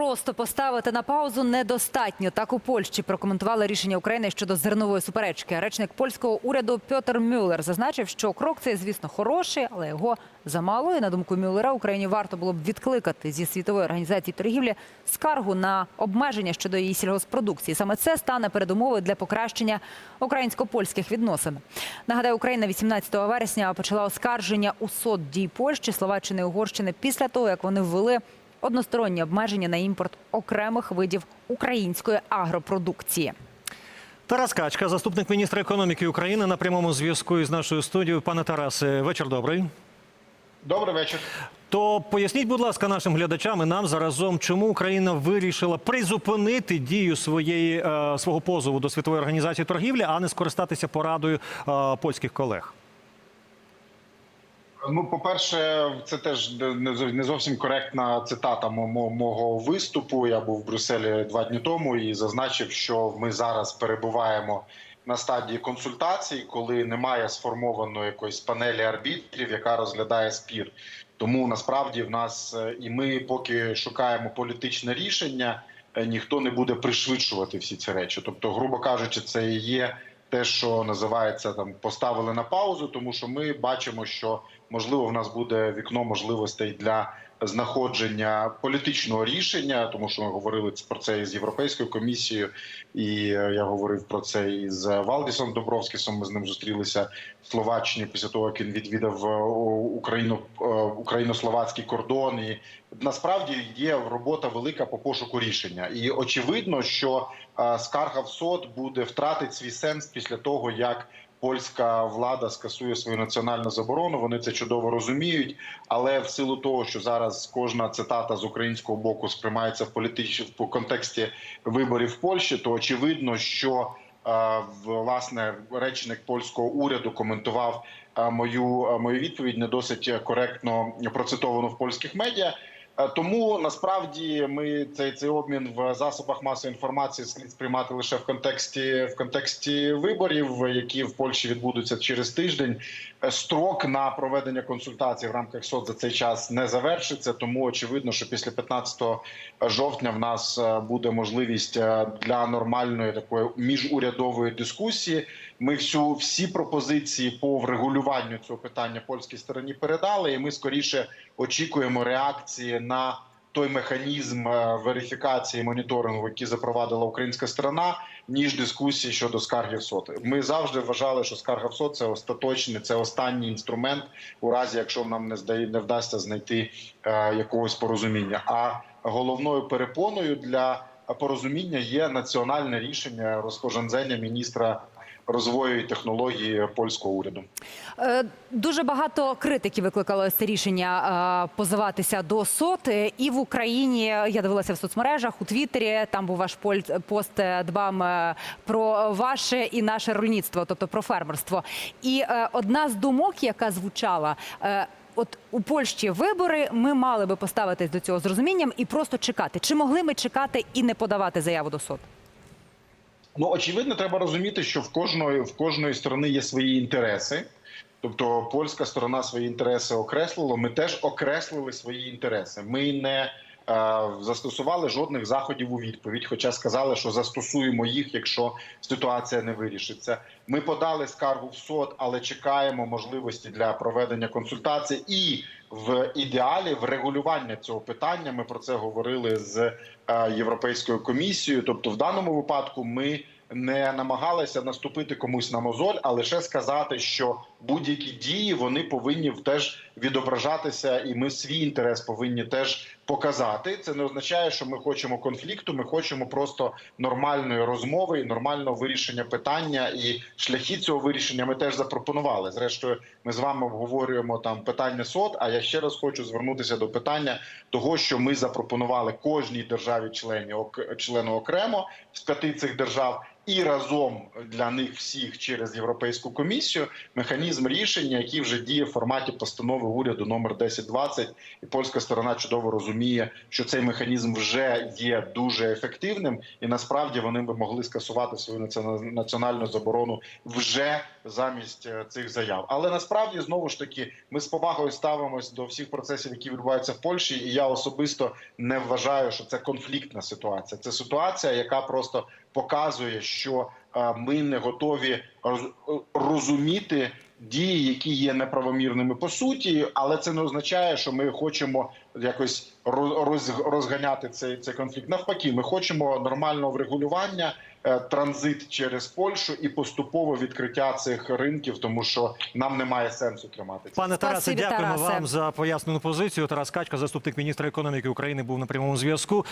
Просто поставити на паузу недостатньо. Так у Польщі прокоментували рішення України щодо зернової суперечки. Речник польського уряду Пьотр Мюллер зазначив, що крок цей, звісно, хороший, але його замало. І на думку Мюллера, Україні варто було б відкликати зі світової організації торгівлі скаргу на обмеження щодо її сільгоспродукції. Саме це стане передумовою для покращення українсько-польських відносин. Нагадаю, Україна 18 вересня почала оскарження у суд дій Польщі, Словаччини і Угорщини після того, як вони ввели односторонні обмеження на імпорт окремих видів української агропродукції. Тарас Качка, заступник міністра економіки України, на прямому зв'язку із нашою студією. Пане Тарасе, вечір добрий. Добрий вечір. То поясніть, будь ласка, нашим глядачам і нам заразом, чому Україна вирішила призупинити дію своєї е, свого позову до світової організації торгівлі, а не скористатися порадою е, польських колег. Ну, по-перше, це теж не зов- не зовсім коректна цитата мо- мо- мого виступу. Я був в Брюсселі два дні тому і зазначив, що ми зараз перебуваємо на стадії консультацій, коли немає сформованої якоїсь панелі арбітрів, яка розглядає спір. Тому насправді в нас е, і ми поки шукаємо політичне рішення, е, ніхто не буде пришвидшувати всі ці речі. Тобто, грубо кажучи, це є те, що називається там поставили на паузу, тому що ми бачимо, що можливо в нас буде вікно можливостей для знаходження політичного рішення, тому що ми говорили про це із європейською комісією, і е, я говорив про це із Валдісом Добровськісом. Ми з ним зустрілися в Словаччині після того, як він відвідав е, Україну е, україно-словацький кордон. І насправді є робота велика по пошуку рішення, і очевидно, що скарга в СОД буде втратить свій сенс після того, як польська влада скасує свою національну заборону. Вони це чудово розуміють. Але в силу того, що зараз кожна цитата з українського боку сприймається в політичному контексті виборів в Польщі, то очевидно, що е, власне речник польського уряду коментував е, мою е, мою відповідь не досить коректно процитовану в польських медіа. Е, Тому насправді ми цей цей обмін в засобах масової інформації слід сприймати лише в контексті в контексті виборів, які в Польщі відбудуться через тиждень. Строк на проведення консультацій в рамках СОД за цей час не завершиться. Тому очевидно, що після 15 жовтня в нас е, буде можливість е, для нормальної такої міжурядової дискусії. Ми всю всі пропозиції по врегулюванню цього питання польській стороні передали, і ми скоріше очікуємо реакції на той механізм е, верифікації моніторингу, який запровадила українська сторона, ніж дискусії щодо скарги в СОТ. Ми завжди вважали, що скарга в СОТ – це остаточний, це останній інструмент, у разі якщо нам не здає, не вдасться знайти е, якогось порозуміння. А головною перепоною для порозуміння є національне рішення розпорядження міністра розвою і технології польського уряду. Е, Дуже багато критики викликало це рішення е, позиватися до СОТ. Е, І в Україні я дивилася в соцмережах у Твіттері. Там був ваш пост дбам про ваше і наше рольництво, тобто про фермерство. І одна з думок, яка звучала. От у Польщі вибори ми мали би поставитись до цього з розумінням і просто чекати. Чи могли ми чекати і не подавати заяву до СОТ? Ну очевидно, треба розуміти, що в кожної в кожної сторони є свої інтереси. Тобто польська сторона свої інтереси окреслила. Ми теж окреслили свої інтереси. Ми не е, застосували жодних заходів у відповідь, хоча сказали, що застосуємо їх, якщо ситуація не вирішиться. Ми подали скаргу в СОД, але чекаємо можливості для проведення консультацій і в ідеалі врегулювання цього питання. Ми про це говорили з е, європейською комісією. Тобто, в даному випадку ми не намагалися наступити комусь на мозоль, а лише сказати, що будь-які дії вони повинні теж відображатися, і ми свій інтерес повинні теж показати. Це не означає, що ми хочемо конфлікту. Ми хочемо просто нормальної розмови і нормального вирішення питання. І шляхи цього вирішення ми теж запропонували. Зрештою, ми з вами обговорюємо там питання сот. А я ще раз хочу звернутися до питання того, що ми запропонували кожній державі членів члену окремо з п'яти цих держав. І разом для них всіх через європейську комісію механізм рішення, який вже діє в форматі постанови уряду номер 1020. І польська сторона чудово розуміє, що цей механізм вже є дуже ефективним, і насправді вони би могли скасувати свою націона- національну заборону вже замість е, цих заяв. Але насправді знову ж таки ми з повагою ставимось до всіх процесів, які відбуваються в Польщі, і я особисто не вважаю, що це конфліктна ситуація. Це ситуація, яка просто показує, що е, ми не готові роз- розуміти дії, які є неправомірними по суті, але це не означає, що ми хочемо якось роз- роз- розганяти цей, цей конфлікт. Навпаки, ми хочемо нормального врегулювання, е, транзит через Польщу і поступове відкриття цих ринків, тому що нам немає сенсу тримати це. Пане Тарасе, дякуємо Тарасе. вам за пояснену позицію. Тарас Качка, заступник міністра економіки України, був на прямому зв'язку.